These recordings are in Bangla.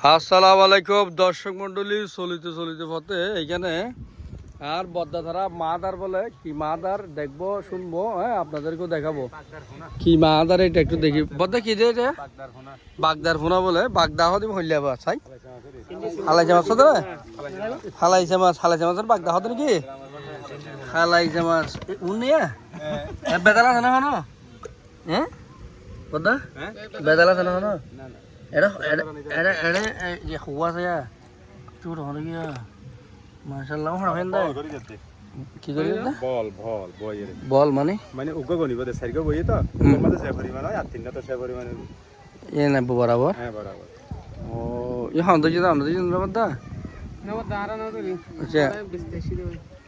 আসসালামু আলাইকুম দর্শক মন্ডলী চলিতে চলিতে পথে এইখানে। আর বদ্দাধারা মাদার বলে কি মাদার? দেখব শুনব হ্যাঁ আপনাদেরকেও দেখাবো। কি মাদার এটা একটু দেখি। বদ্দা কি দিয়ে এটা? বাগদার ফোনা বলে বাগদা হদি হইলে আবার চাই হালাইছে মাছ তো হালাইছে মাছ হালাইছে মাছের বাগদা হতো নাকি? হালাইছে মাছ। উনিয়া বেদাল আছে না হ্যাঁ। বদ্দা বেদাল আছে না হনো এটা এটা এটা যে হুয়া আছে চুর হলো গিয়া মাশাআল্লাহ হড় হেন দে কি করি না বল বল বইয়ের বল মানে মানে উগ্র গণিব দে সাইড বইয়ে তো। তোমাদের সে পরিমাণ হয় আর তিনটা তো সে পরিমাণ এ না বরাবর হ্যাঁ বরাবর ও ই হন তো যেটা হন তো যেটা বদ্দা আচ্ছা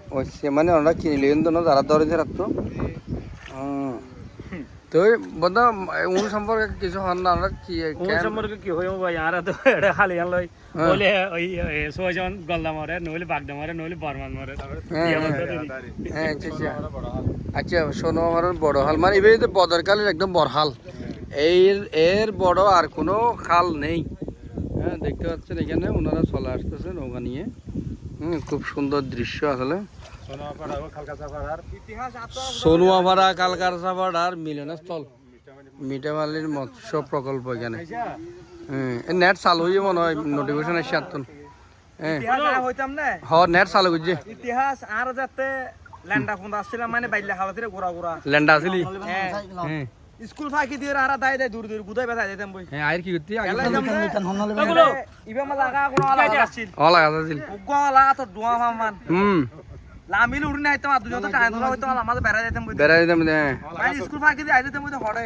ও সে মানে ওরা কিনলে কিন্তু না যারা দরে রাখতো তো বদ্দা উন সম্পর্কে কিছু হন না আমরা কি উন সম্পর্কে কি হইব ভাই আর তো এটা খালি আন লই বলে ওই সোজন গলদা মারে নইলে বাগদা মারে নইলে বর্মান মারে হ্যাঁ, হ্যাঁ আচ্ছা আচ্ছা শোনো আমার বড় হাল মানে এবার বদরকালের একদম বড়হাল এর এর বড় আর কোনো খাল নেই হ্যাঁ দেখতে পাচ্ছেন এখানে ওনারা চলে আসতেছে নৌকা নিয়ে। হুম খুব সুন্দর দৃশ্য আসলে। সোনুয়াপাড়া কালকারসাপাড়ার মিলনস্থল মিঠামালির মৎস্য প্রকল্প এখানে। হুম নেট চালু হয়ে মনে হয় নোটিফিকেশন এসে আসতেন হ্যাঁ। নেট চালু করছে। ইতিহাস আর যাতে ল্যান্ডা ফোন আসছিলাম মানে বাইলে খাওয়াতে ঘোরা ঘোরা। ল্যান্ডা আসলি? হ্যাঁ। হ্যাঁ। স্কুল ফাঁকি দিয়ে আর দায় দেয় দূর দূর গুদাই বেসাই দিতাম বই। হ্যাঁ আর কি করতে? আগে এলাই যাম ইবে আমার লাগা কোনো আলাদা আসছিল ও লাগা আছিল। উগ্গ লাগা তো ডুয়া মামান হুম। লামিল উড়ি না হইতাম আর দুজন তো টাইম ধরা হইতাম আমাদের বেড়া যেতাম বই বেড়াই দিতাম হ্যাঁ। মানে স্কুল ফাঁকি দিয়ে আইতাম বই হড়ে।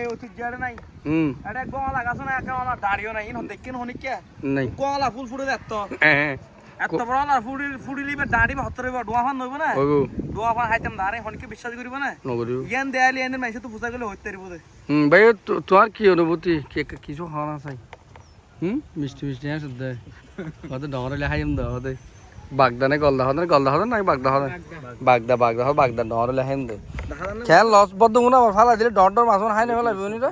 এই আর নাই। হুম। এটা গলা লাগাছ না একা আমার দাড়িও নাই ইন দেখকেন হনিক কে? নাই। গলা ফুল ফুটে দেখত হ্যাঁ। এত বড় না ফুড়ি ফুড়িলিবে দাড়ি বা হত্তরে ডুয়া ফান নইব না? ডুয়া ফান হাইতাম দাঁড়ে হনিকে বিশ্বাস করিব না? নগরিও ইয়ান দেয়ালি এনে মাইসে তো পূজা করলে হইতে পারিব দে। হুম ভাই তো- তোমার কি অনুভূতি? কে কে- কিছু খাওয়া না চাই। হুম? মিষ্টি মিষ্টি হ্যাঁ শুদ্ধ হতে ডরে হাইম দে হতে বাগদা না গলদা হতে গলদা হতে না বাগদা হতে বাগদা বাগদা হতে বাগদা ডরে হাইম দে। খেয়াল লস বদ্ধ মুনা ফালা দিলে ডর ডর মাছ হাই না ফেলাবি উনি তো?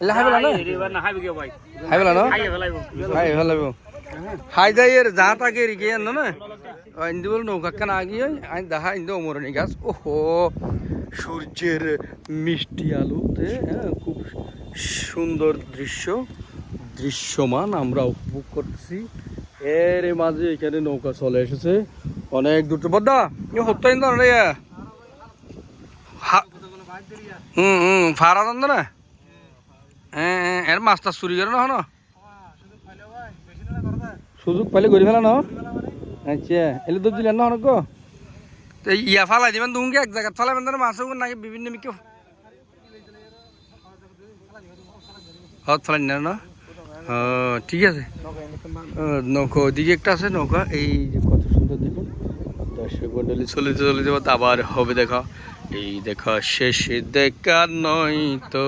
এলে হাই ফেলা না না হাইবে কে ভাই? হাই ফেলা না হাই হাই যাই এর যা তাকে রিকে আন না ইন্দি বল নৌকা কান আগিয়ে আইন দেখা ইন্দি অমরণী গাছ ওহো সূর্যের মিষ্টি আলোতে হ্যাঁ খুব সুন্দর দৃশ্য দৃশ্যমান আমরা উপভোগ করতেছি এর মাঝে এখানে নৌকা চলে এসেছে অনেক দূর বদ্দা ইয়ে হত্যা ইন্দা রে হুম হুম দন্দ না হ্যাঁ হ্যাঁ, এর মাছটা চুরি করে না হনো সুযোগ পাইলে ফেলা ন আচ্ছা এলে তো দিলেন না তো ইয়া ফালাই দিবেন দুমকে এক জায়গা ফালাবেন তাহলে মাছ নাকি বিভিন্ন মিকে হত ফালাই না ঠিক আছে। নৌকা ওইদিকে একটা আছে, নৌকা। এই যে কত সুন্দর দেখুন। দর্শক মন্ডলী চলিতে চলিতে আবার হবে দেখা। এই দেখা শেষে দেখা নয় তো।